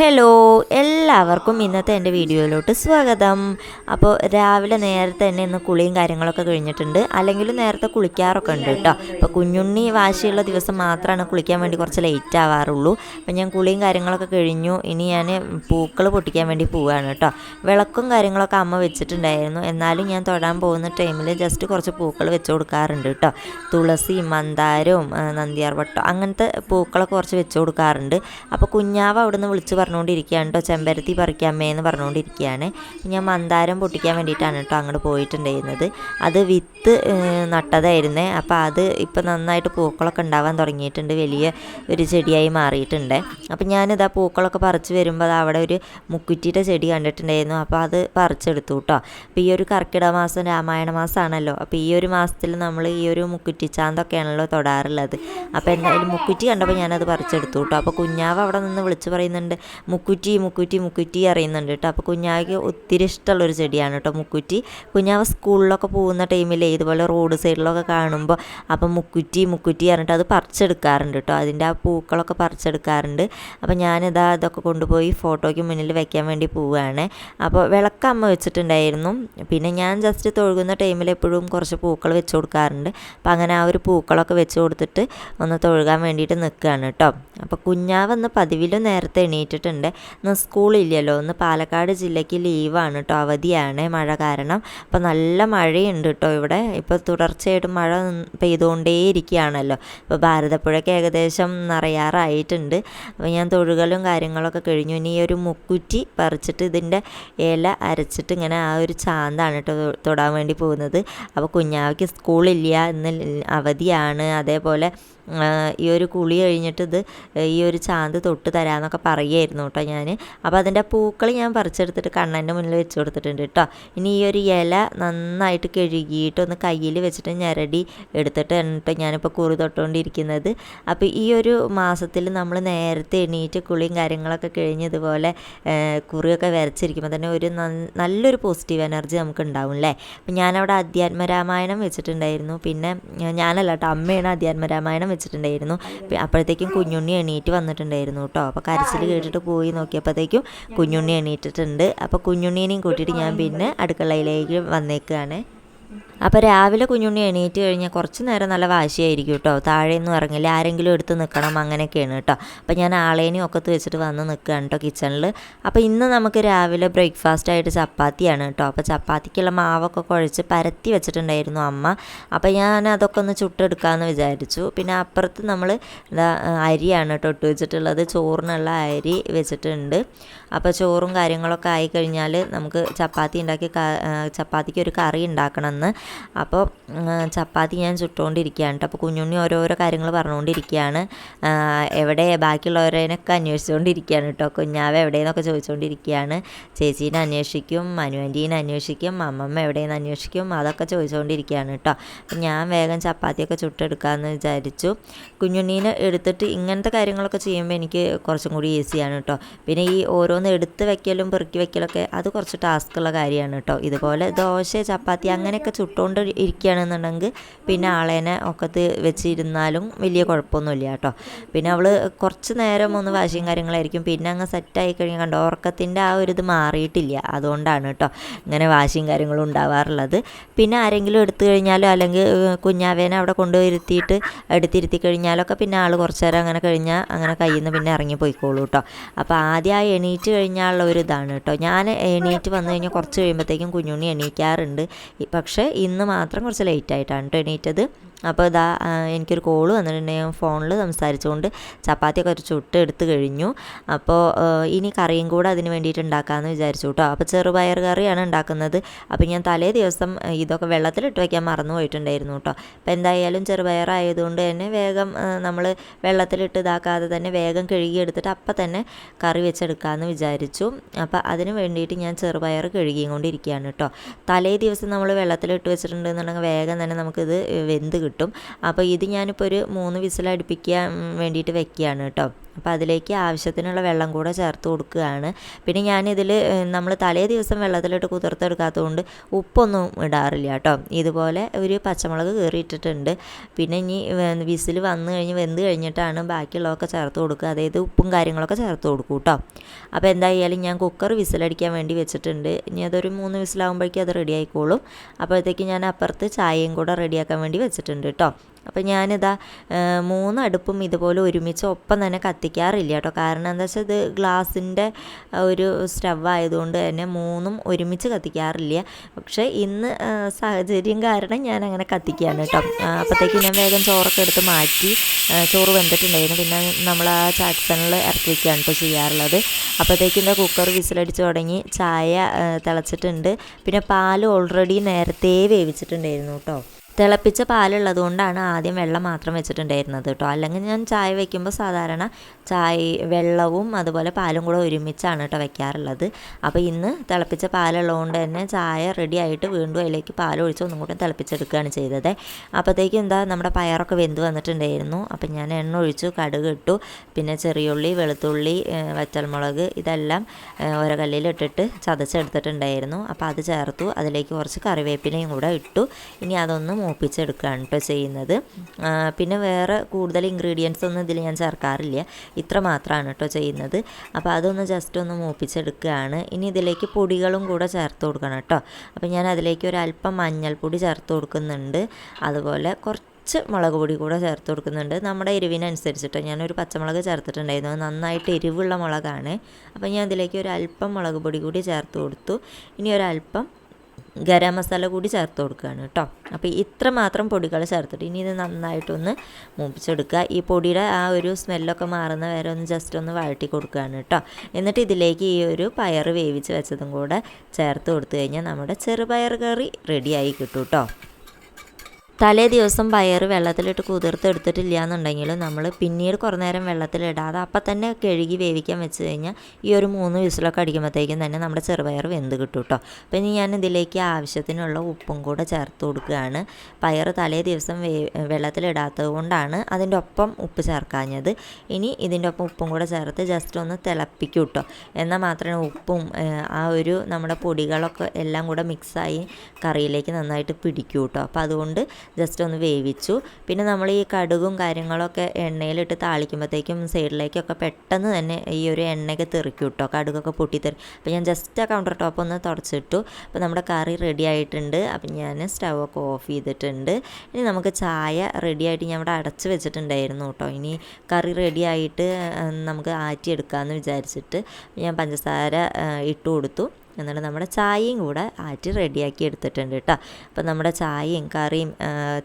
Hello എല്ലാവർക്കും ഇന്നത്തെ എന്റെ വീഡിയോയിലോട്ട് സ്വാഗതം. അപ്പോൾ രാവിലെ നേരത്തെ തന്നെ ഇന്ന് കുളിയും കാര്യങ്ങളൊക്കെ കഴിഞ്ഞിട്ടുണ്ട്. അല്ലെങ്കിൽ നേരത്തെ കുളിക്കാറൊക്കെ ഉണ്ട് കേട്ടോ. അപ്പോൾ കുഞ്ഞുണ്ണി വാശിയുള്ള ദിവസം മാത്രമാണ് കുളിക്കാൻ വേണ്ടി കുറച്ച് ലേറ്റ് ആവാറുള്ളൂ. അപ്പോൾ ഞാൻ കുളിയും കാര്യങ്ങളൊക്കെ കഴിഞ്ഞു. ഇനി ഞാൻ പൂക്കൾ പൊട്ടിക്കാൻ വേണ്ടി പോവുകയാണ് കേട്ടോ. വിളക്കും കാര്യങ്ങളൊക്കെ അമ്മ വെച്ചിട്ടുണ്ടായിരുന്നു. എന്നാലും ഞാൻ തൊടാൻ പോകുന്ന ടൈമിൽ ജസ്റ്റ് കുറച്ച് പൂക്കൾ വെച്ച് കൊടുക്കാറുണ്ട് കേട്ടോ. തുളസി മന്ദാരവും നന്ദിയാർവട്ടം അങ്ങനത്തെ പൂക്കളൊക്കെ കുറച്ച് വെച്ച് കൊടുക്കാറുണ്ട്. അപ്പോൾ കുഞ്ഞാവ് അവിടുന്ന് വിളിച്ച് പറഞ്ഞുകൊണ്ടിരിക്കുകയാണ് കേട്ടോ. ചെമ്പരത്തി പറിക്കാമേ എന്ന് പറഞ്ഞുകൊണ്ടിരിക്കുകയാണ്. ഞാൻ മന്ദാരം പൊട്ടിക്കാൻ വേണ്ടിയിട്ടാണ് കേട്ടോ അങ്ങോട്ട് പോയിട്ടുണ്ടായിരുന്നത്. അത് വിത്ത് നട്ടതായിരുന്നു. അപ്പോൾ അത് ഇപ്പം നന്നായിട്ട് പൂക്കളൊക്കെ ഉണ്ടാവാൻ തുടങ്ങിയിട്ടുണ്ട്. വലിയ ഒരു ചെടിയായി മാറിയിട്ടുണ്ട്. അപ്പം ഞാനിതാ പൂക്കളൊക്കെ പറിച്ച് വരുമ്പോൾ അവിടെ ഒരു മുക്കുറ്റിയുടെ ചെടി കണ്ടിട്ടുണ്ടായിരുന്നു. അപ്പോൾ അത് പറിച്ചെടുത്തു കേട്ടോ. അപ്പോൾ ഈ ഒരു കർക്കിടക മാസം രാമായണ മാസമാണല്ലോ. അപ്പോൾ ഈ ഒരു മാസത്തിൽ നമ്മൾ ഈ ഒരു മുക്കുറ്റിച്ചാന്തൊക്കെയാണല്ലോ തൊടാറുള്ളത്. അപ്പോൾ എന്തായാലും മുക്കുറ്റി കണ്ടപ്പോൾ ഞാനത് പറിച്ചെടുത്തു കേട്ടോ. അപ്പോൾ കുഞ്ഞാവ് അവിടെ നിന്ന് വിളിച്ച് പറയുന്നുണ്ട് മുക്കുറ്റി മുക്കുറ്റി മുക്കുറ്റി അറിയുന്നുണ്ട് കേട്ടോ. അപ്പോൾ കുഞ്ഞാവയ്ക്ക് ഒത്തിരി ഇഷ്ടമുള്ളൊരു ചെടിയാണ് കേട്ടോ മുക്കുറ്റി. കുഞ്ഞാവ് സ്കൂളിലൊക്കെ പോകുന്ന ടൈമിൽ ഇതുപോലെ റോഡ് സൈഡിലൊക്കെ കാണുമ്പോൾ അപ്പോൾ മുക്കുറ്റി മുക്കുറ്റി പറഞ്ഞിട്ട് അത് പറിച്ചെടുക്കാറുണ്ട് കേട്ടോ. അതിന്റെ ആ പൂക്കളൊക്കെ പറിച്ചെടുക്കാറുണ്ട്. അപ്പോൾ ഞാനിതാ അതൊക്കെ കൊണ്ടുപോയി ഫോട്ടോയ്ക്ക് മുന്നിൽ വെക്കാൻ വേണ്ടി പോവുകയാണ്. അപ്പോൾ വിളക്കമ്മ വെച്ചിട്ടുണ്ടായിരുന്നു. പിന്നെ ഞാൻ ജസ്റ്റ് തൊഴുകുന്ന ടൈമിൽ എപ്പോഴും കുറച്ച് പൂക്കൾ വെച്ച് കൊടുക്കാറുണ്ട്. അപ്പോൾ അങ്ങനെ ആ ഒരു പൂക്കളൊക്കെ വെച്ച് കൊടുത്തിട്ട് ഒന്ന് തൊഴുകാൻ വേണ്ടിയിട്ട് നിൽക്കുകയാണ് കേട്ടോ. അപ്പോൾ കുഞ്ഞാവ് ഒന്ന് പതിവിലും നേരത്തെ എണീറ്റിട്ടുണ്ട് ഇന്ന് സ്കൂളില്ലല്ലോ. ഇന്ന് പാലക്കാട് ജില്ലയ്ക്ക് ലീവാണ് കേട്ടോ അവധിയാണ് മഴ കാരണം. അപ്പോൾ നല്ല മഴയുണ്ട് കേട്ടോ ഇവിടെ. ഇപ്പോൾ തുടർച്ചയായിട്ട് മഴ പെയ്തുകൊണ്ടേയിരിക്കുകയാണല്ലോ. ഇപ്പോൾ ഭാരതപ്പുഴയ്ക്ക് ഏകദേശം നിറയാറായിട്ടുണ്ട്. അപ്പോൾ ഞാൻ തൊഴുകലും കാര്യങ്ങളൊക്കെ കഴിഞ്ഞു. ഇനി ഈ ഒരു മുക്കുറ്റി പറിച്ചിട്ട് ഇതിന്റെ ഇല അരച്ചിട്ട് ഇങ്ങനെ ആ ഒരു ചാന്താണ് കേട്ടോ തൊടാൻ വേണ്ടി പോകുന്നത്. അപ്പോൾ കുഞ്ഞാവയ്ക്ക് സ്കൂളില്ല. ഇന്ന് അവധിയാണ്. അതേപോലെ ഈ ഒരു കുളി കഴിഞ്ഞിട്ട് ഇത് ഈ ഒരു ചാന്ത് തൊട്ട് തരാമെന്നൊക്കെ പറയുമായിരുന്നു കേട്ടോ ഞാൻ അപ്പോൾ അതിന്റെ പൂക്കൾ ഞാൻ പറിച്ചെടുത്തിട്ട് കണ്ണന്റെ മുന്നിൽ വെച്ച് കൊടുത്തിട്ടുണ്ട് കേട്ടോ. ഇനി ഈ ഒരു ഇല നന്നായിട്ട് കഴുകിയിട്ട് ഒന്ന് കയ്യിൽ വെച്ചിട്ട് ഞെരടി എടുത്തിട്ട് കേട്ടോ ഞാനിപ്പോൾ കുറി തൊട്ടുകൊണ്ടിരിക്കുന്നത് അപ്പോൾ ഈ ഒരു മാസത്തിൽ നമ്മൾ നേരത്തെ എണീറ്റ് കുളിയും കാര്യങ്ങളൊക്കെ കഴിഞ്ഞതുപോലെ കുറിയൊക്കെ വരച്ചിരിക്കുമ്പോൾ തന്നെ ഒരു നല്ലൊരു പോസിറ്റീവ് എനർജി നമുക്ക് ഉണ്ടാവും അല്ലേ അപ്പം ഞാനവിടെ അധ്യാത്മരാമായണം വെച്ചിട്ടുണ്ടായിരുന്നു. പിന്നെ ഞാനല്ല കേട്ടോ അമ്മയാണ് അധ്യാത്മരാമായണം വെച്ചിട്ടുണ്ടായിരുന്നു. അപ്പോഴത്തേക്കും കുഞ്ഞുണ്ണി എണീറ്റ് വന്നിട്ടുണ്ടായിരുന്നു കേട്ടോ. അപ്പോൾ കരച്ചിൽ കേട്ടിട്ട് പോയി നോക്കിയപ്പോഴത്തേക്കും കുഞ്ഞുണ്ണി എണീറ്റിട്ടുണ്ട്. അപ്പോൾ കുഞ്ഞുണ്ണീനെയും കൂട്ടിയിട്ട് ഞാൻ പിന്നെ അടുക്കളയിലേക്ക് വന്നേക്കുകയാണ് അപ്പോൾ രാവിലെ കുഞ്ഞുണ്ണി എണീറ്റ് കഴിഞ്ഞാൽ കുറച്ച് നേരം നല്ല വാശിയായിരിക്കും കേട്ടോ. താഴെയൊന്നും ഇറങ്ങില്ല. ആരെങ്കിലും എടുത്ത് നിൽക്കണം അങ്ങനെയൊക്കെയാണ് കേട്ടോ. അപ്പോൾ ഞാൻ ആളേനെയും ഒക്കത്ത് വെച്ചിട്ട് വന്ന് നിൽക്കുകയാണ് കേട്ടോ കിച്ചണിൽ അപ്പോൾ ഇന്ന് നമുക്ക് രാവിലെ ബ്രേക്ക്ഫാസ്റ്റ് ആയിട്ട് ചപ്പാത്തിയാണ് കേട്ടോ. അപ്പോൾ ചപ്പാത്തിക്കുള്ള മാവൊക്കെ കുഴച്ച് പരത്തി വെച്ചിട്ടുണ്ടായിരുന്നു അമ്മ. അപ്പോൾ ഞാൻ അതൊക്കെ ഒന്ന് ചുട്ടെടുക്കാമെന്ന് വിചാരിച്ചു. പിന്നെ അപ്പുറത്ത് നമ്മൾ അരിയാണ് കേട്ടോ ഇട്ട് വെച്ചിട്ടുള്ളത്. ചോറിനുള്ള അരി വെച്ചിട്ടുണ്ട്. അപ്പോൾ ചോറും കാര്യങ്ങളൊക്കെ ആയിക്കഴിഞ്ഞാൽ നമുക്ക് ചപ്പാത്തി ഉണ്ടാക്കി ചപ്പാത്തിക്ക് ഒരു കറി ഉണ്ടാക്കണമെന്ന്. അപ്പോൾ ചപ്പാത്തി ഞാൻ ചുട്ടുകൊണ്ടിരിക്കുകയാണ് കേട്ടോ അപ്പോൾ കുഞ്ഞുണ്ണി ഓരോരോ കാര്യങ്ങൾ പറഞ്ഞുകൊണ്ടിരിക്കുകയാണ് എവിടെ ബാക്കിയുള്ളവരേനൊക്കെ അന്വേഷിച്ചുകൊണ്ടിരിക്കുകയാണ് കേട്ടോ കുഞ്ഞാവ എവിടെയെന്നൊക്കെ ചോദിച്ചുകൊണ്ടിരിക്കുകയാണ് ചേച്ചീനെ അന്വേഷിക്കും മനുവന്റീനെ അന്വേഷിക്കും അമ്മമ്മ എവിടെയെന്ന് അന്വേഷിക്കും അതൊക്കെ ചോദിച്ചുകൊണ്ടിരിക്കുകയാണ് കേട്ടോ അപ്പം ഞാൻ വേഗം ചപ്പാത്തിയൊക്കെ ചുട്ടെടുക്കാമെന്ന് വിചാരിച്ചു. കുഞ്ഞുണ്ണീനെ എടുത്തിട്ട് ഇങ്ങനത്തെ കാര്യങ്ങളൊക്കെ ചെയ്യുമ്പോൾ എനിക്ക് കുറച്ചും കൂടി ഈസിയാണ് കേട്ടോ പിന്നെ ഈ ഓരോന്ന് എടുത്ത് വെക്കലും പെറുക്കി വെക്കലൊക്കെ അത് കുറച്ച് ടാസ്ക്കുള്ള കാര്യമാണ് കേട്ടോ. ഇതുപോലെ ദോശ ചപ്പാത്തി അങ്ങനെയൊക്കെ ചുട്ടുകൊണ്ട് ഇരിക്കുകയാണെന്നുണ്ടെങ്കിൽ പിന്നെ ആളേനെ ഒക്കത്ത് വെച്ചിരുന്നാലും വലിയ കുഴപ്പമൊന്നുമില്ല കേട്ടോ. പിന്നെ അവൾ കുറച്ച് നേരം ഒന്ന് വാശിയും കാര്യങ്ങളായിരിക്കും. പിന്നെ അങ്ങ് സെറ്റായി കഴിഞ്ഞാൽ കണ്ടോ ഉറക്കത്തിന്റെ ആ ഒരു ഇത് മാറിയിട്ടില്ല. അതുകൊണ്ടാണ് കേട്ടോ ഇങ്ങനെ വാശിയും കാര്യങ്ങളും ഉണ്ടാവാറുള്ളത്. പിന്നെ ആരെങ്കിലും എടുത്തു കഴിഞ്ഞാലോ അല്ലെങ്കിൽ കുഞ്ഞാവേനെ അവിടെ കൊണ്ടുവരുത്തിയിട്ട് എടുത്തിരുത്തി കഴിഞ്ഞാലൊക്കെ പിന്നെ ആൾ കുറച്ച് നേരം അങ്ങനെ കഴിഞ്ഞാൽ അങ്ങനെ കയ്യിൽ നിന്ന് പിന്നെ ഇറങ്ങി പോയിക്കോളൂ കേട്ടോ. അപ്പോൾ ആദ്യം ആ എണീറ്റ് കഴിഞ്ഞാലുള്ള ഒരു ഇതാണ് കേട്ടോ. ഞാൻ എണീറ്റ് വന്നു കഴിഞ്ഞാൽ കുറച്ച് കഴിയുമ്പോഴത്തേക്കും കുഞ്ഞുണ്ണി എണീക്കാറുണ്ട്. പക്ഷേ ഇന്ന് മാത്രം കുറച്ച് ലേറ്റ് ആയിട്ടാണ് കേട്ടോ എണീറ്റത്. അപ്പോൾ ഇതാ എനിക്കൊരു കോൾ വന്നിട്ടുണ്ട്. ഞാൻ ഫോണിൽ സംസാരിച്ചുകൊണ്ട് ചപ്പാത്തിയൊക്കെ ഒരു ചുട്ട് എടുത്തു കഴിഞ്ഞു. അപ്പോൾ ഇനി കറിയും കൂടെ അതിന് വേണ്ടിയിട്ട് ഉണ്ടാക്കാമെന്ന് വിചാരിച്ചു കേട്ടോ. അപ്പോൾ ചെറുപയർ കറിയാണ് ഉണ്ടാക്കുന്നത്. അപ്പോൾ ഞാൻ തലേ ദിവസം ഇതൊക്കെ വെള്ളത്തിലിട്ട് വയ്ക്കാൻ മറന്നു പോയിട്ടുണ്ടായിരുന്നു കേട്ടോ. അപ്പോൾ എന്തായാലും ചെറുപയർ ആയതുകൊണ്ട് തന്നെ വേഗം നമ്മൾ വെള്ളത്തിലിട്ട് ഇതാക്കാതെ തന്നെ വേഗം കഴുകിയെടുത്തിട്ട് അപ്പം തന്നെ കറി വെച്ചെടുക്കാമെന്ന് വിചാരിച്ചു. അപ്പോൾ അതിന് വേണ്ടിയിട്ട് ഞാൻ ചെറുപയർ കഴുകിയും കൊണ്ടിരിക്കുകയാണ് കേട്ടോ. തലേ ദിവസം നമ്മൾ വെള്ളത്തിലിട്ട് വെച്ചിട്ടുണ്ടെന്നുണ്ടെങ്കിൽ വേഗം തന്നെ നമുക്കിത് വെന്ത് അപ്പോൾ ഇത് ഞാനിപ്പോൾ ഒരു മൂന്ന് വിസിൽ അടുപ്പിക്കാൻ വേണ്ടിയിട്ട് വെക്കുകയാണ് കേട്ടോ. അപ്പോൾ അതിലേക്ക് ആവശ്യത്തിനുള്ള വെള്ളം കൂടെ ചേർത്ത് കൊടുക്കുകയാണ്. പിന്നെ ഞാനിതിൽ നമ്മൾ തലേ ദിവസം വെള്ളത്തിലിട്ട് കുതിർത്തെടുക്കാത്തതുകൊണ്ട് ഉപ്പൊന്നും ഇടാറില്ല കേട്ടോ. ഇതുപോലെ ഒരു പച്ചമുളക് കീറിയിട്ടിട്ടുണ്ട്. പിന്നെ ഇനി വിസിൽ വന്നു കഴിഞ്ഞ് വെന്ത് കഴിഞ്ഞിട്ടാണ് ബാക്കിയുള്ളതൊക്കെ ചേർത്ത് കൊടുക്കുക. അതായത് ഉപ്പും കാര്യങ്ങളൊക്കെ ചേർത്ത് കൊടുക്കും കേട്ടോ. അപ്പോൾ എന്തായാലും ഞാൻ കുക്കർ വിസിലടിക്കാൻ വേണ്ടി വെച്ചിട്ടുണ്ട്. ഇനി അതൊരു മൂന്ന് വിസിലാകുമ്പോഴേക്കും അത് റെഡി ആയിക്കോളും. അപ്പോഴത്തേക്ക് ഞാൻ അപ്പുറത്ത് ചായയും കൂടെ റെഡിയാക്കാൻ വേണ്ടി വെച്ചിട്ടുണ്ട് കേട്ടോ. അപ്പോൾ ഞാനിതാ മൂന്ന് അടുപ്പും ഇതുപോലെ ഒരുമിച്ച് ഒപ്പം തന്നെ കത്തിക്കാറില്ല കേട്ടോ. കാരണം എന്താ വെച്ചാൽ ഇത് ഗ്ലാസിന്റെ ഒരു സ്റ്റവ് ആയതുകൊണ്ട് തന്നെ മൂന്നും ഒരുമിച്ച് കത്തിക്കാറില്ല. പക്ഷേ ഇന്ന് സാഹചര്യം കാരണം ഞാൻ അങ്ങനെ കത്തിക്കുകയാണ് കേട്ടോ അപ്പോഴത്തേക്ക് ഞാൻ വേഗം ചോറൊക്കെ എടുത്ത് മാറ്റി ചോറ് വെന്തിട്ടുണ്ടായിരുന്നു. പിന്നെ നമ്മൾ ആ ചാക്സണിൽ ഇറക്കി വയ്ക്കുകയാണ് ഇപ്പോൾ ചെയ്യാറുള്ളത്. അപ്പോഴത്തേക്കും എന്താ കുക്കർ വിസിലടിച്ച് തുടങ്ങി ചായ തിളച്ചിട്ടുണ്ട്. പിന്നെ പാൽ ഓൾറെഡി നേരത്തെ വേവിച്ചിട്ടുണ്ടായിരുന്നു കേട്ടോ. തിളപ്പിച്ച പാലുള്ളത് കൊണ്ടാണ് ആദ്യം വെള്ളം മാത്രം വെച്ചിട്ടുണ്ടായിരുന്നത് കേട്ടോ. അല്ലെങ്കിൽ ഞാൻ ചായ വയ്ക്കുമ്പോൾ സാധാരണ ചായ വെള്ളവും അതുപോലെ പാലും കൂടെ ഒരുമിച്ചാണ് കേട്ടോ വയ്ക്കാറുള്ളത് അപ്പോൾ ഇന്ന് തിളപ്പിച്ച പാലുള്ളതുകൊണ്ട് തന്നെ ചായ റെഡി ആയിട്ട് വീണ്ടും അതിലേക്ക് പാലൊഴിച്ച് ഒന്നും കൂടെ തിളപ്പിച്ചെടുക്കുകയാണ് ചെയ്തത്. അപ്പോഴത്തേക്കും എന്താ നമ്മുടെ പയറൊക്കെ വെന്ത് വന്നിട്ടുണ്ടായിരുന്നു. അപ്പം ഞാൻ എണ്ണ ഒഴിച്ചു കടുക് ഇട്ടു പിന്നെ ചെറിയുള്ളി വെളുത്തുള്ളി വറ്റൽമുളക് ഇതെല്ലാം ഓരോ കല്ലിലിട്ടിട്ട് ചതച്ചെടുത്തിട്ടുണ്ടായിരുന്നു. അപ്പോൾ അത് ചേർത്തു. അതിലേക്ക് കുറച്ച് കറിവേപ്പിലയും കൂടെ ഇട്ടു. ഇനി അതൊന്ന് മൂപ്പിച്ചെടുക്കുകയാണ് കേട്ടോ ചെയ്യുന്നത്. പിന്നെ വേറെ കൂടുതൽ ഇൻഗ്രീഡിയൻസ് ഒന്നും ഇതിൽ ഞാൻ ചേർക്കാറില്ല. ഇത്ര മാത്രമാണ് കേട്ടോ ചെയ്യുന്നത്. അപ്പോൾ അതൊന്ന് ജസ്റ്റ് ഒന്ന് മൂപ്പിച്ചെടുക്കുകയാണ് ഇനി ഇതിലേക്ക് പൊടികളും കൂടെ ചേർത്ത് കൊടുക്കണം കേട്ടോ അപ്പോൾ ഞാൻ അതിലേക്ക് ഒരല്പം മഞ്ഞൾപ്പൊടി ചേർത്ത് കൊടുക്കുന്നുണ്ട്. അതുപോലെ കുറച്ച് കുറച്ച് മുളക് പൊടി കൂടെ ചേർത്ത് കൊടുക്കുന്നുണ്ട്. നമ്മുടെ എരിവിനനുസരിച്ചിട്ട് ഞാനൊരു പച്ചമുളക് ചേർത്തിട്ടുണ്ടായിരുന്നു. നന്നായിട്ട് എരിവുള്ള മുളകാണ്. അപ്പോൾ ഞാൻ അതിലേക്ക് ഒരു അല്പം മുളക് പൊടി കൂടി ചേർത്ത് കൊടുത്തു. ഇനി ഒരല്പം ഗരം മസാല കൂടി ചേർത്ത് കൊടുക്കുകയാണ് കേട്ടോ. അപ്പോൾ ഇത്ര മാത്രം പൊടികൾ ചേർത്തിട്ട് ഇനി ഇത് നന്നായിട്ടൊന്ന് മൂപ്പിച്ചെടുക്കുക. ഈ പൊടിയുടെ ആ ഒരു സ്മെല്ലൊക്കെ മാറുന്ന വരെ ഒന്ന് ജസ്റ്റ് ഒന്ന് വഴട്ടി കൊടുക്കുകയാണ് കേട്ടോ. എന്നിട്ട് ഇതിലേക്ക് ഈ ഒരു പയർ വേവിച്ച് വെച്ചതും കൂടെ ചേർത്ത് കൊടുത്തു കഴിഞ്ഞാൽ നമ്മുടെ ചെറുപയർ കറി റെഡിയായി കിട്ടും കേട്ടോ. തലേ ദിവസം പയർ വെള്ളത്തിലിട്ട് കുതിർത്തെടുത്തിട്ടില്ല എന്നുണ്ടെങ്കിൽ നമ്മൾ പിന്നീട് കുറേ നേരം വെള്ളത്തിലിടാതെ അപ്പം തന്നെ കഴുകി വേവിക്കാൻ വെച്ച് കഴിഞ്ഞാൽ ഈ ഒരു മൂന്ന് വിസിലൊക്കെ അടിക്കുമ്പോഴത്തേക്കും തന്നെ നമ്മുടെ ചെറുപയർ വെന്ത് കിട്ടും കേട്ടോ. അപ്പം ഇനി ഞാൻ ഇതിലേക്ക് ആവശ്യത്തിനുള്ള ഉപ്പും കൂടെ ചേർത്ത് കൊടുക്കുകയാണ്. പയർ തലേ ദിവസം വേ വെള്ളത്തിലിടാത്തത് കൊണ്ടാണ് അതിന്റെ ഒപ്പം ഉപ്പ് ചേർക്കാഞ്ഞത്. ഇനി ഇതിന്റെ ഒപ്പം ഉപ്പും കൂടെ ചേർത്ത് ജസ്റ്റ് ഒന്ന് തിളപ്പിക്കും കേട്ടോ. എന്നാൽ മാത്രമേ ഉപ്പും ആ ഒരു നമ്മുടെ പൊടികളൊക്കെ എല്ലാം കൂടെ മിക്സായി കറിയിലേക്ക് നന്നായിട്ട് പിടിക്കൂ കേട്ടോ. അപ്പോൾ അതുകൊണ്ട് ജസ്റ്റ് ഒന്ന് വേവിച്ചു. പിന്നെ നമ്മൾ ഈ കടുകും കാര്യങ്ങളൊക്കെ എണ്ണയിലിട്ട് താളിക്കുമ്പോഴത്തേക്കും സൈഡിലേക്കൊക്കെ പെട്ടെന്ന് തന്നെ ഈ ഒരു എണ്ണയൊക്കെ തെറിക്കും കേട്ടോ കടുകൊക്കെ പൊട്ടിത്തെറി അപ്പോൾ ഞാൻ ജസ്റ്റ് ആ കൗണ്ടർ ടോപ്പ് ഒന്ന് തുടച്ചിട്ടു. അപ്പോൾ നമ്മുടെ കറി റെഡി ആയിട്ടുണ്ട്. അപ്പം ഞാൻ സ്റ്റവ് ഓഫ് ചെയ്തിട്ടുണ്ട്. ഇനി നമുക്ക് ചായ റെഡി ആയിട്ട് ഞാൻ ഇവിടെ അടച്ച് വെച്ചിട്ടുണ്ടായിരുന്നു കേട്ടോ. ഇനി കറി റെഡി ആയിട്ട് നമുക്ക് ആറ്റിയെടുക്കാമെന്ന് വിചാരിച്ചിട്ട് ഞാൻ പഞ്ചസാര ഇട്ട് കൊടുത്തു. എന്നിട്ട് നമ്മുടെ ചായയും കൂടെ ആറ്റി റെഡിയാക്കി എടുത്തിട്ടുണ്ട് കേട്ടോ. അപ്പോൾ നമ്മുടെ ചായയും കറിയും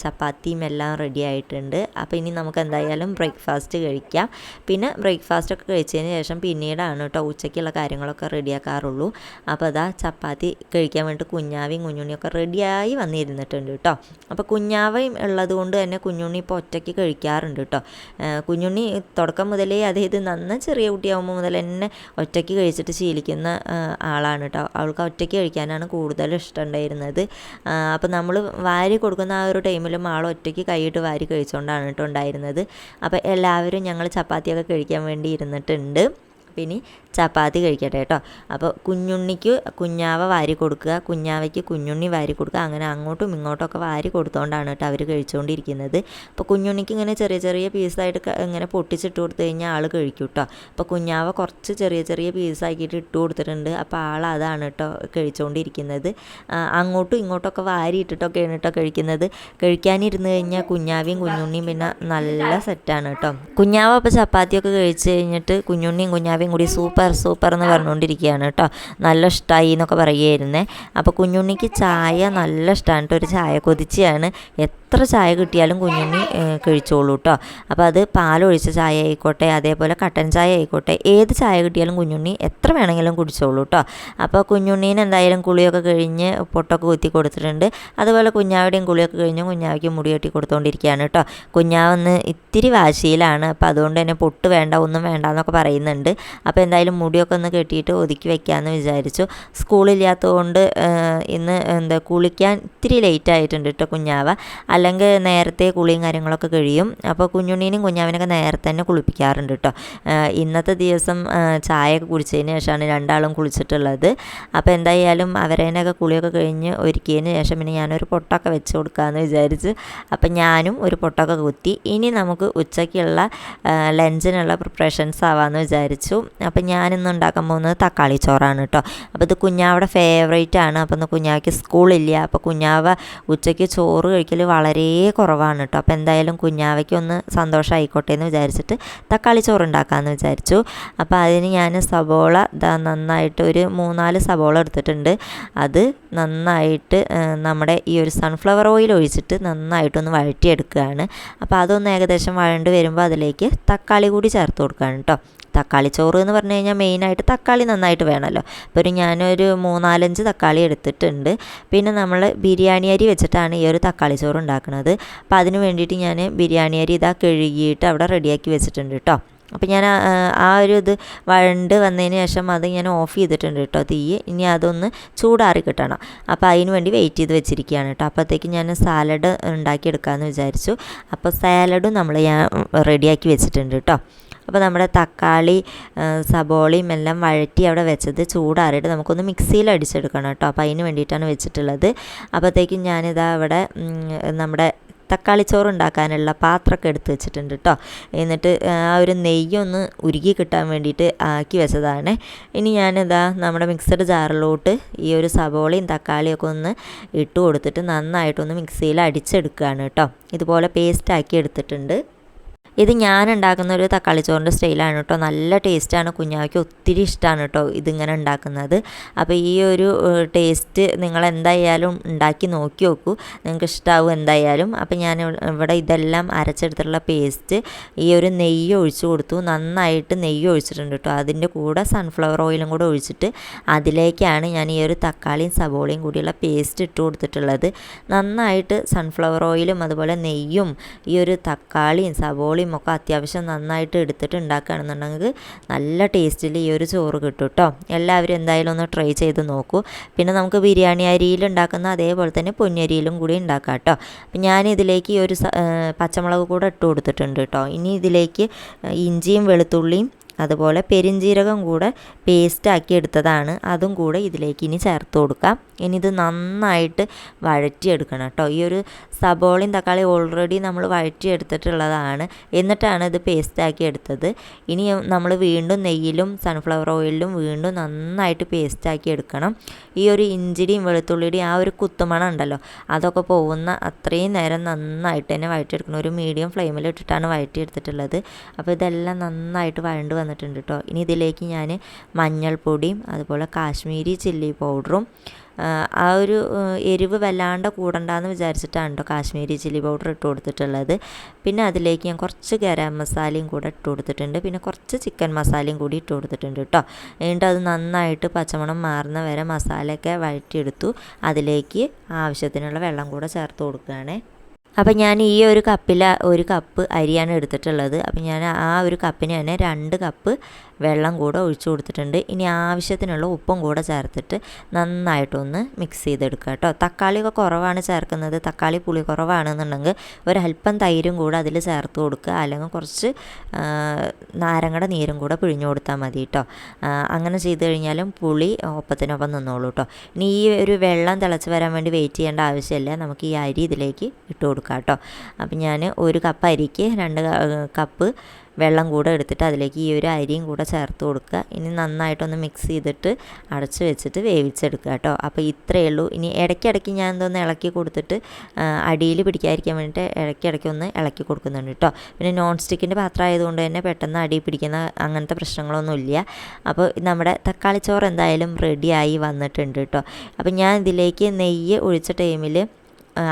ചപ്പാത്തിയും എല്ലാം റെഡി ആയിട്ടുണ്ട്. അപ്പോൾ ഇനി നമുക്ക് എന്തായാലും ബ്രേക്ക്ഫാസ്റ്റ് കഴിക്കാം. പിന്നെ ബ്രേക്ക്ഫാസ്റ്റ് ഒക്കെ കഴിച്ചതിന് ശേഷം പിന്നീടാണ് കേട്ടോ ഉച്ചയ്ക്കുള്ള കാര്യങ്ങളൊക്കെ റെഡിയാക്കാറുള്ളൂ അപ്പോൾ അതാ ചപ്പാത്തി കഴിക്കാൻ വേണ്ടി കുഞ്ഞാവിയും കുഞ്ഞുണ്ണിയൊക്കെ റെഡിയായി വന്നിരുന്നിട്ടുണ്ട് കേട്ടോ. അപ്പോൾ കുഞ്ഞാവയും ഉള്ളത് കൊണ്ട് തന്നെ കുഞ്ഞുണ്ണി ഇപ്പോൾ ഒറ്റയ്ക്ക് കഴിക്കാറുണ്ട് കേട്ടോ. കുഞ്ഞുണ്ണി തുടക്കം മുതലേ അതായത് നന്ന ചെറിയ കുട്ടിയാവുമ്പോൾ മുതൽ തന്നെ ഒറ്റയ്ക്ക് കഴിച്ചിട്ട് ശീലിക്കുന്ന ആളാണ് കേട്ടോ. അവൾക്ക് ഒറ്റയ്ക്ക് കഴിക്കാനാണ് കൂടുതൽ ഇഷ്ടമുണ്ടായിരുന്നത്. അപ്പോൾ നമ്മൾ വാരി കൊടുക്കുന്ന ആ ഒരു ടൈമിലും ആൾ ഒറ്റയ്ക്ക് കൈയിട്ട് വാരി കഴിച്ചുകൊണ്ടാണ് കേട്ടോ ഉണ്ടായിരുന്നത്. അപ്പോൾ എല്ലാവരും ഞങ്ങൾ ചപ്പാത്തിയൊക്കെ കഴിക്കാൻ വേണ്ടി ഇരുന്നിട്ടുണ്ട്. പിന്നെ ചപ്പാത്തി കഴിക്കട്ടെ കേട്ടോ. അപ്പോൾ കുഞ്ഞുണ്ണിക്ക് കുഞ്ഞാവ വാരി കൊടുക്കുക കുഞ്ഞാവയ്ക്ക് കുഞ്ഞുണ്ണി വാരി കൊടുക്കുക അങ്ങനെ അങ്ങോട്ടും ഇങ്ങോട്ടും ഒക്കെ വാരി കൊടുത്തുകൊണ്ടാണ് കേട്ടോ അവർ കഴിച്ചുകൊണ്ടിരിക്കുന്നത് അപ്പോൾ കുഞ്ഞുണ്ണിക്ക് ഇങ്ങനെ ചെറിയ ചെറിയ പീസായിട്ട് ഇങ്ങനെ പൊട്ടിച്ചിട്ട് കൊടുത്തു കഴിഞ്ഞാൽ ആൾ കഴിക്കും കേട്ടോ. അപ്പോൾ കുഞ്ഞാവ കുറച്ച് ചെറിയ ചെറിയ പീസാക്കിയിട്ട് ഇട്ട് കൊടുത്തിട്ടുണ്ട്. അപ്പോൾ ആൾ അതാണ് കേട്ടോ കഴിച്ചുകൊണ്ടിരിക്കുന്നത് അങ്ങോട്ടും ഇങ്ങോട്ടൊക്കെ വാരി ഇട്ടിട്ടൊക്കെയാണ് കേട്ടോ കഴിക്കുന്നത്. കഴിക്കാനിരുന്ന് കഴിഞ്ഞാൽ കുഞ്ഞാവിയും കുഞ്ഞുണ്ണിയും പിന്നെ നല്ല സെറ്റാണ് കേട്ടോ. കുഞ്ഞാവ അപ്പോൾ ചപ്പാത്തിയൊക്കെ കഴിച്ച് കഴിഞ്ഞിട്ട് കുഞ്ഞുണ്ണിയും കുഞ്ഞാവിയും കൂടി സൂപ്പർ സൂപ്പർ സൂപ്പർ എന്ന് പറഞ്ഞുകൊണ്ടിരിക്കുകയാണ് കേട്ടോ. നല്ല ഇഷ്ടമായി എന്നൊക്കെ പറയുമായിരുന്നേ അപ്പോൾ കുഞ്ഞുണ്ണിക്ക് ചായ നല്ല ഇഷ്ടമാണ് കേട്ടോ. ഒരു ചായ കൊതിച്ചാണ്. എത്ര ചായ കിട്ടിയാലും കുഞ്ഞുണ്ണി കഴിച്ചോളൂ കേട്ടോ അപ്പോൾ അത് പാലൊഴിച്ച ചായ ആയിക്കോട്ടെ അതേപോലെ കട്ടൻ ചായ ആയിക്കോട്ടെ ഏത് ചായ കിട്ടിയാലും കുഞ്ഞുണ്ണി എത്ര വേണമെങ്കിലും കുടിച്ചോളൂ കേട്ടോ അപ്പോൾ കുഞ്ഞുണ്ണീന് എന്തായാലും കുളിയൊക്കെ കഴിഞ്ഞ് പൊട്ടൊക്കെ കുത്തി കൊടുത്തിട്ടുണ്ട്. അതുപോലെ കുഞ്ഞാവിടെയും കുളിയൊക്കെ കഴിഞ്ഞ് കുഞ്ഞാവിക്ക് മുടി കെട്ടി കൊടുത്തുകൊണ്ടിരിക്കുകയാണ് കേട്ടോ കുഞ്ഞാവെന്ന് ഇത്തിരി വാശിയിലാണ്. അപ്പോൾ അതുകൊണ്ട് തന്നെ പൊട്ട് വേണ്ട ഒന്നും വേണ്ട എന്നൊക്കെ പറയുന്നുണ്ട്. അപ്പോൾ എന്തായാലും മുടിയൊക്കെ ഒന്ന് കെട്ടിയിട്ട് ഒതുക്കി വെക്കാമെന്ന് വിചാരിച്ചു. സ്കൂളില്ലാത്തതുകൊണ്ട് ഇന്ന് എന്താ കുളിക്കാൻ ഇത്തിരി ലേറ്റ് ആയിട്ടുണ്ട് കേട്ടോ കുഞ്ഞാവ. അല്ലെങ്കിൽ നേരത്തെ കുളിയും കാര്യങ്ങളൊക്കെ കഴിയും. അപ്പോൾ കുഞ്ഞുണ്ണീനും കുഞ്ഞാവിനൊക്കെ നേരത്തെ തന്നെ കുളിപ്പിക്കാറുണ്ട് കേട്ടോ ഇന്നത്തെ ദിവസം ചായയൊക്കെ കുടിച്ചതിന് ശേഷമാണ് രണ്ടാളും കുളിച്ചിട്ടുള്ളത്. അപ്പോൾ എന്തായാലും അവരേനൊക്കെ കുളിയൊക്കെ കഴിഞ്ഞ് ഒരുക്കിയതിന് ശേഷം പിന്നെ ഞാനൊരു പൊട്ടൊക്കെ വെച്ച് കൊടുക്കാമെന്ന് വിചാരിച്ച് അപ്പം ഞാനും ഒരു പൊട്ടൊക്കെ കുത്തി. ഇനി നമുക്ക് ഉച്ചയ്ക്കുള്ള ലഞ്ചിനുള്ള പ്രിപ്പറേഷൻസ് ആവാമെന്ന് വിചാരിച്ചു. അപ്പം ഞാനിന്ന് ഉണ്ടാക്കാൻ പോകുന്നത് തക്കാളി ചോറാണ് കേട്ടോ അപ്പോൾ ഇത് കുഞ്ഞാവിടെ ഫേവറേറ്റ് ആണ്. അപ്പോൾ ഇന്ന് കുഞ്ഞാവയ്ക്ക് സ്കൂളില്ല അപ്പോൾ കുഞ്ഞാവ ഉച്ചയ്ക്ക് ചോറ് കഴിക്കൽ വളരെ കുറവാണ് കേട്ടോ അപ്പോൾ എന്തായാലും കുഞ്ഞാവയ്ക്ക് ഒന്ന് സന്തോഷമായിക്കോട്ടെ എന്ന് വിചാരിച്ചിട്ട് തക്കാളി ചോറ് ഉണ്ടാക്കാമെന്ന് വിചാരിച്ചു. അപ്പോൾ അതിന് ഞാൻ സബോള നന്നായിട്ട് ഒരു മൂന്നാൽ സബോള എടുത്തിട്ടുണ്ട്. അത് നന്നായിട്ട് നമ്മുടെ ഈ ഒരു സൺഫ്ലവർ ഓയിൽ ഒഴിച്ചിട്ട് നന്നായിട്ടൊന്ന് വഴറ്റിയെടുക്കുകയാണ്. അപ്പോൾ അതൊന്ന് ഏകദേശം വഴണ്ട് വരുമ്പോൾ അതിലേക്ക് തക്കാളി കൂടി ചേർത്ത് കൊടുക്കുകയാണ് കേട്ടോ തക്കാളി ചോറ് എന്ന് പറഞ്ഞു കഴിഞ്ഞാൽ മെയിനായിട്ട് തക്കാളി നന്നായിട്ട് വേണമല്ലോ. അപ്പോൾ ഒരു ഞാനൊരു മൂന്നാലഞ്ച് തക്കാളി എടുത്തിട്ടുണ്ട്. പിന്നെ നമ്മൾ ബിരിയാണി അരി വെച്ചിട്ടാണ് ഈ ഒരു തക്കാളി ചോറ് ഉണ്ടാക്കുന്നത്. അപ്പോൾ അതിന് വേണ്ടിയിട്ട് ഞാൻ ബിരിയാണി അരി ഇതാ കഴുകിയിട്ട് അവിടെ റെഡിയാക്കി വെച്ചിട്ടുണ്ട് കേട്ടോ അപ്പോൾ ഞാൻ ആ ഒരു ഇത് വഴണ്ട് വന്നതിന് ശേഷം അത് ഞാൻ ഓഫ് ചെയ്തിട്ടുണ്ട് കേട്ടോ തീ. ഇനി അതൊന്ന് ചൂടാറി കിട്ടണം. അപ്പോൾ അതിന് വേണ്ടി വെയിറ്റ് ചെയ്ത് വെച്ചിരിക്കുകയാണ് കേട്ടോ അപ്പോഴത്തേക്ക് ഞാൻ സാലഡ് ഉണ്ടാക്കിയെടുക്കാമെന്ന് വിചാരിച്ചു. അപ്പോൾ സാലഡും നമ്മൾ ഞാൻ റെഡിയാക്കി വെച്ചിട്ടുണ്ട് കേട്ടോ അപ്പോൾ നമ്മുടെ തക്കാളി സബോളയും എല്ലാം വഴറ്റി അവിടെ വെച്ചത് ചൂടാറിയിട്ട് നമുക്കൊന്ന് മിക്സിയിൽ അടിച്ചെടുക്കണം കേട്ടോ. അപ്പോൾ അതിന് വേണ്ടിയിട്ടാണ് വെച്ചിട്ടുള്ളത്. അപ്പോഴത്തേക്കും ഞാനിതാ അവിടെ നമ്മുടെ തക്കാളി ചോറ് ഉണ്ടാക്കാനുള്ള പാത്രമൊക്കെ എടുത്ത് വെച്ചിട്ടുണ്ട് കേട്ടോ. എന്നിട്ട് ആ ഒരു നെയ്യൊന്ന് ഉരുകി കിട്ടാൻ വേണ്ടിയിട്ട് ആക്കി വെച്ചതാണ്. ഇനി ഞാനിതാ നമ്മുടെ മിക്സഡ് ജാറിലോട്ട് ഈ ഒരു സബോളയും തക്കാളിയൊക്കെ ഒന്ന് ഇട്ട് കൊടുത്തിട്ട് നന്നായിട്ടൊന്ന് മിക്സിയിൽ അടിച്ചെടുക്കുകയാണ് കേട്ടോ. ഇതുപോലെ പേസ്റ്റാക്കി എടുത്തിട്ടുണ്ട്. ഇത് ഞാൻ ഉണ്ടാക്കുന്ന ഒരു തക്കാളി ചോറിന്റെ സ്റ്റൈലാണ് കേട്ടോ. നല്ല ടേസ്റ്റാണ്. കുഞ്ഞാവയ്ക്ക് ഒത്തിരി ഇഷ്ടമാണ് കേട്ടോ ഇതിങ്ങനെ ഉണ്ടാക്കുന്നത്. അപ്പോൾ ഈ ഒരു ടേസ്റ്റ് നിങ്ങൾ എന്തായാലും ഉണ്ടാക്കി നോക്കി നോക്കൂ. നിങ്ങൾക്ക് ഇഷ്ടമാവും എന്തായാലും. അപ്പോൾ ഞാൻ ഇവിടെ ഇതെല്ലാം അരച്ചെടുത്തിട്ടുള്ള പേസ്റ്റ് ഈ ഒരു നെയ്യ് ഒഴിച്ച് കൊടുത്തു. നന്നായിട്ട് നെയ്യ് ഒഴിച്ചിട്ടുണ്ട് കേട്ടോ. അതിന്റെ കൂടെ സൺഫ്ലവർ ഓയിലും കൂടെ ഒഴിച്ചിട്ട് അതിലേക്കാണ് ഞാൻ ഈ ഒരു തക്കാളിയും സബോളയും കൂടിയുള്ള പേസ്റ്റ് ഇട്ട് കൊടുത്തിട്ടുള്ളത്. നന്നായിട്ട് സൺഫ്ലവർ ഓയിലും അതുപോലെ നെയ്യും ഈ ഒരു തക്കാളിയും സബോളയും പുളിയും ഒക്കെ അത്യാവശ്യം നന്നായിട്ട് എടുത്തിട്ട് ഉണ്ടാക്കുകയാണെന്നുണ്ടെങ്കിൽ നല്ല ടേസ്റ്റിൽ ഈ ഒരു ചോറ് കിട്ടും കേട്ടോ എല്ലാവരും എന്തായാലും ഒന്ന് ട്രൈ ചെയ്ത് നോക്കൂ. പിന്നെ നമുക്ക് ബിരിയാണി അരിയിൽ ഉണ്ടാക്കുന്ന അതേപോലെ തന്നെ പൊന്നരിയിലും കൂടി ഉണ്ടാക്കാം കേട്ടോ അപ്പം ഞാൻ ഇതിലേക്ക് ഈ ഒരു പച്ചമുളക് കൂടെ ഇട്ട് കൊടുത്തിട്ടുണ്ട് കേട്ടോ ഇനി ഇതിലേക്ക് ഇഞ്ചിയും വെളുത്തുള്ളിയും അതുപോലെ പെരിഞ്ജീരകം കൂടെ പേസ്റ്റാക്കി എടുത്തതാണ്. അതും കൂടെ ഇതിലേക്ക് ഇനി ചേർത്ത് കൊടുക്കാം. ഇനി ഇത് നന്നായിട്ട് വഴറ്റിയെടുക്കണം കേട്ടോ ഈ ഒരു സബോളയും തക്കാളി ഓൾറെഡി നമ്മൾ വഴറ്റി വഴറ്റിയെടുത്തിട്ടുള്ളതാണ്. എന്നിട്ടാണ് ഇത് പേസ്റ്റാക്കി എടുത്തത്. ഇനി നമ്മൾ വീണ്ടും നെയ്യിലും സൺഫ്ലവർ ഓയിലിലും വീണ്ടും നന്നായിട്ട് പേസ്റ്റാക്കി എടുക്കണം. ഈ ഒരു ഇഞ്ചിടിയും വെളുത്തുള്ളിയുടെയും ആ ഒരു കുത്തുമണം ഉണ്ടല്ലോ അതൊക്കെ പോകുന്ന അത്രയും നേരം നന്നായിട്ട് തന്നെ വഴറ്റിയെടുക്കണം. ഒരു മീഡിയം ഫ്ലെയിമിൽ ഇട്ടിട്ടാണ് വഴറ്റി എടുത്തിട്ടുള്ളത് അപ്പോൾ ഇതെല്ലാം നന്നായിട്ട് വഴണ്ട് വന്നിട്ടുണ്ട് കേട്ടോ. ഇനി ഇതിലേക്ക് ഞാൻ മഞ്ഞൾപ്പൊടിയും അതുപോലെ കാശ്മീരി ചില്ലി പൗഡറും ആ ഒരു എരിവ് വല്ലാണ്ട് കൂടണ്ടാന്ന് വിചാരിച്ചിട്ടാണ് കേട്ടോ കാശ്മീരി ചില്ലി പൗഡർ ഇട്ട് കൊടുത്തിട്ടുള്ളത്. പിന്നെ അതിലേക്ക് ഞാൻ കുറച്ച് ഗരം മസാലയും കൂടെ ഇട്ട് കൊടുത്തിട്ടുണ്ട്. പിന്നെ കുറച്ച് ചിക്കൻ മസാലയും കൂടി ഇട്ട് കൊടുത്തിട്ടുണ്ട് കേട്ടോ എന്നിട്ട് അത് നന്നായിട്ട് പച്ചമണം മാറുന്ന വരെ മസാലയൊക്കെ വഴറ്റിയെടുത്തു. അതിലേക്ക് ആവശ്യത്തിനുള്ള വെള്ളം കൂടെ ചേർത്ത് കൊടുക്കുകയാണേ. അപ്പം ഞാൻ ഈ ഒരു കപ്പിൽ ഒരു കപ്പ് അരിയാണ് എടുത്തിട്ടുള്ളത്. അപ്പം ഞാൻ ആ ഒരു കപ്പിന് തന്നെ രണ്ട് കപ്പ് വെള്ളം കൂടെ ഒഴിച്ചു കൊടുത്തിട്ടുണ്ട്. ഇനി ആവശ്യത്തിനുള്ള ഉപ്പും കൂടെ ചേർത്തിട്ട് നന്നായിട്ടൊന്ന് മിക്സ് ചെയ്തെടുക്കുക കേട്ടോ. തക്കാളിയൊക്കെ കുറവാണ് ചേർക്കുന്നത്. തക്കാളി പുളി കുറവാണെന്നുണ്ടെങ്കിൽ ഒരല്പം തൈരും കൂടെ അതിൽ ചേർത്ത് കൊടുക്കുക. അല്ലെങ്കിൽ കുറച്ച് നാരങ്ങയുടെ നീരും കൂടെ പിഴിഞ്ഞു കൊടുത്താൽ മതി കേട്ടോ. അങ്ങനെ ചെയ്ത് കഴിഞ്ഞാലും പുളി ഒപ്പത്തിനൊപ്പം നിന്നോളൂ കേട്ടോ. ഇനി ഈ ഒരു വെള്ളം തിളച്ച് വരാൻ വേണ്ടി വെയിറ്റ് ചെയ്യേണ്ട ആവശ്യമില്ല. നമുക്ക് ഈ അരി ഇതിലേക്ക് ഇട്ട് കൊടുക്കാം. കേട്ടോ അപ്പം ഞാൻ ഒരു കപ്പ് അരിക്ക് രണ്ട് കപ്പ് വെള്ളം കൂടെ എടുത്തിട്ട് അതിലേക്ക് ഈ ഒരു അരിയും കൂടെ ചേർത്ത് കൊടുക്കുക. ഇനി നന്നായിട്ടൊന്ന് മിക്സ് ചെയ്തിട്ട് അടച്ച് വെച്ചിട്ട് വേവിച്ചെടുക്കുക കേട്ടോ. അപ്പോൾ ഇത്രയേ ഉള്ളൂ. ഇനി ഇടയ്ക്കിടയ്ക്ക് ഞാൻ എന്തോന്ന് ഇളക്കി കൊടുത്തിട്ട് അടിയിൽ പിടിക്കാതിരിക്കാൻ വേണ്ടിയിട്ട് ഇടയ്ക്കിടയ്ക്ക് ഒന്ന് ഇളക്കി കൊടുക്കുന്നുണ്ട് കേട്ടോ. പിന്നെ നോൺ സ്റ്റിക്കിന്റെ പാത്രം ആയതുകൊണ്ട് തന്നെ പെട്ടെന്ന് അടി പിടിക്കുന്ന അങ്ങനത്തെ പ്രശ്നങ്ങളൊന്നുമില്ല അപ്പോൾ നമ്മുടെ തക്കാളി ചോറ് എന്തായാലും റെഡിയായി വന്നിട്ടുണ്ട് കേട്ടോ. അപ്പോൾ ഞാൻ ഇതിലേക്ക് നെയ്യ് ഒഴിച്ച ടൈമിൽ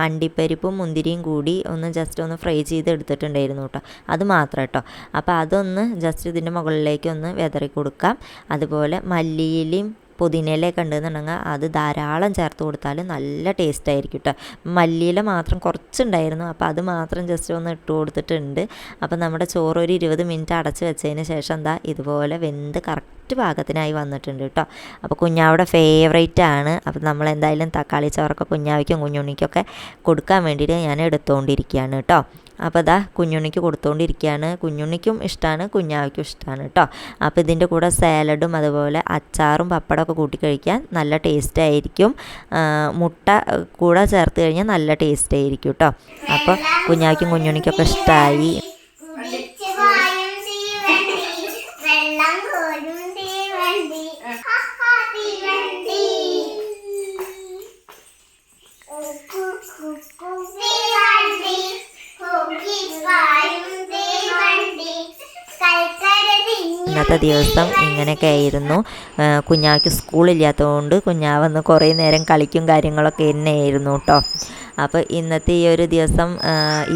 അണ്ടിപ്പരിപ്പും മുന്തിരിയും കൂടി ഒന്ന് ജസ്റ്റ് ഒന്ന് ഫ്രൈ ചെയ്ത് എടുത്തിട്ടുണ്ടായിരുന്നു കേട്ടോ അത് മാത്രം കേട്ടോ അപ്പോൾ അതൊന്ന് ജസ്റ്റ് ഇതിന്റെ മുകളിലേക്ക് ഒന്ന് വിതറി കൊടുക്കാം. അതുപോലെ മല്ലിയിലയും പുതിനയിലൊക്കെ ഉണ്ടെന്നുണ്ടെങ്കിൽ അത് ധാരാളം ചേർത്ത് കൊടുത്താൽ നല്ല ടേസ്റ്റ് ആയിരിക്കും കേട്ടോ മല്ലിയില മാത്രം കുറച്ചുണ്ടായിരുന്നു. അപ്പോൾ അത് മാത്രം ജസ്റ്റ് ഒന്ന് ഇട്ട് കൊടുത്തിട്ടുണ്ട്. അപ്പോൾ നമ്മുടെ ചോറ് ഒരു ഇരുപത് മിനിറ്റ് അടച്ച് വെച്ചതിന് ശേഷം എന്താ ഇതുപോലെ വെന്ത് കറക്റ്റ് കറക്റ്റ് പാകത്തിനായി വന്നിട്ടുണ്ട് കേട്ടോ അപ്പോൾ കുഞ്ഞാവിടെ ഫേവറേറ്റ് ആണ്. അപ്പോൾ നമ്മൾ എന്തായാലും തക്കാളി ചോറൊക്കെ കുഞ്ഞാവയ്ക്കും കുഞ്ഞുണ്ണിക്കൊക്കെ കൊടുക്കാൻ വേണ്ടിയിട്ട് ഞാൻ എടുത്തുകൊണ്ടിരിക്കുകയാണ് കേട്ടോ അപ്പോൾ ഇതാ കുഞ്ഞുണ്ണിക്ക് കൊടുത്തുകൊണ്ടിരിക്കുകയാണ് കുഞ്ഞുണ്ണിക്കും ഇഷ്ടമാണ് കുഞ്ഞാവിക്കും ഇഷ്ടമാണ് കേട്ടോ അപ്പോൾ ഇതിന്റെ കൂടെ സാലഡും അതുപോലെ അച്ചാറും പപ്പടമൊക്കെ കൂട്ടി കഴിക്കാൻ നല്ല ടേസ്റ്റ് ആയിരിക്കും. മുട്ട കൂടെ ചേർത്ത് കഴിഞ്ഞാൽ നല്ല ടേസ്റ്റ് ആയിരിക്കും കേട്ടോ അപ്പോൾ കുഞ്ഞാവയ്ക്കും കുഞ്ഞുണ്ണിക്കൊക്കെ ഇഷ്ടമായി ഇന്നത്തെ ദിവസം ഇങ്ങനെയൊക്കെ ആയിരുന്നു കുഞ്ഞാവയ്ക്ക് സ്കൂളില്ലാത്തതുകൊണ്ട് കുഞ്ഞാവന്ന് കുറേ നേരം കളിക്കും കാര്യങ്ങളൊക്കെ തന്നെയായിരുന്നു കേട്ടോ അപ്പോൾ ഇന്നത്തെ ഈ ഒരു ദിവസം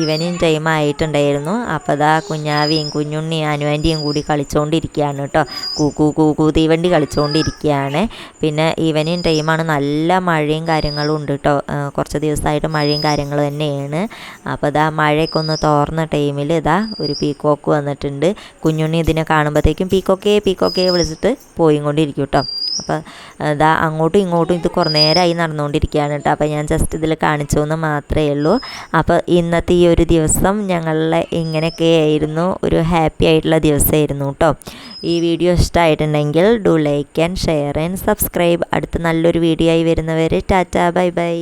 ഈവനിങ് ടൈം ആയിട്ടുണ്ടായിരുന്നു. അപ്പോൾ അതാ കുഞ്ഞാവിയും കുഞ്ഞുണ്ണിയും അനുവാന്റിയും കൂടി കളിച്ചുകൊണ്ടിരിക്കുകയാണ് കേട്ടോ. കൂക്കൂ കൂക്കൂ തീവണ്ടി കളിച്ചുകൊണ്ടിരിക്കുകയാണ് പിന്നെ ഈവനിങ് ടൈമാണ് നല്ല മഴയും കാര്യങ്ങളും ഉണ്ട് കേട്ടോ. കുറച്ച് ദിവസമായിട്ട് മഴയും കാര്യങ്ങളും തന്നെയാണ്. അപ്പോൾ ഇതാ മഴയൊക്കെ ഒന്ന് തോർന്ന ടൈമിൽ ഇതാ ഒരു പീക്കോക്ക് വന്നിട്ടുണ്ട്. കുഞ്ഞുണ്ണി ഇതിനെ കാണുമ്പോഴത്തേക്കും പീക്കോക്കേ പീക്കോക്കേ വിളിച്ചിട്ട് പോയിക്കൊണ്ടിരിക്കും കേട്ടോ. അപ്പോൾ ഇതാ അങ്ങോട്ടും ഇങ്ങോട്ടും ഇത് കുറേ നേരമായി നടന്നുകൊണ്ടിരിക്കുകയാണ് കേട്ടോ. അപ്പോൾ ഞാൻ ജസ്റ്റ് ഇതിൽ കാണിച്ചു എന്ന് മാത്രമേ ഉള്ളൂ. അപ്പോൾ ഇന്നത്തെ ഈ ഒരു ദിവസം ഞങ്ങളെ ഇങ്ങനെയൊക്കെയായിരുന്നു ഒരു ഹാപ്പി ആയിട്ടുള്ള ദിവസമായിരുന്നു കേട്ടോ. ഈ വീഡിയോ ഇഷ്ടമായിട്ടുണ്ടെങ്കിൽ do like and share and subscribe അടുത്ത നല്ലൊരു വീഡിയോ ആയി വരുന്നവരെ ടാറ്റ ബൈ ബൈ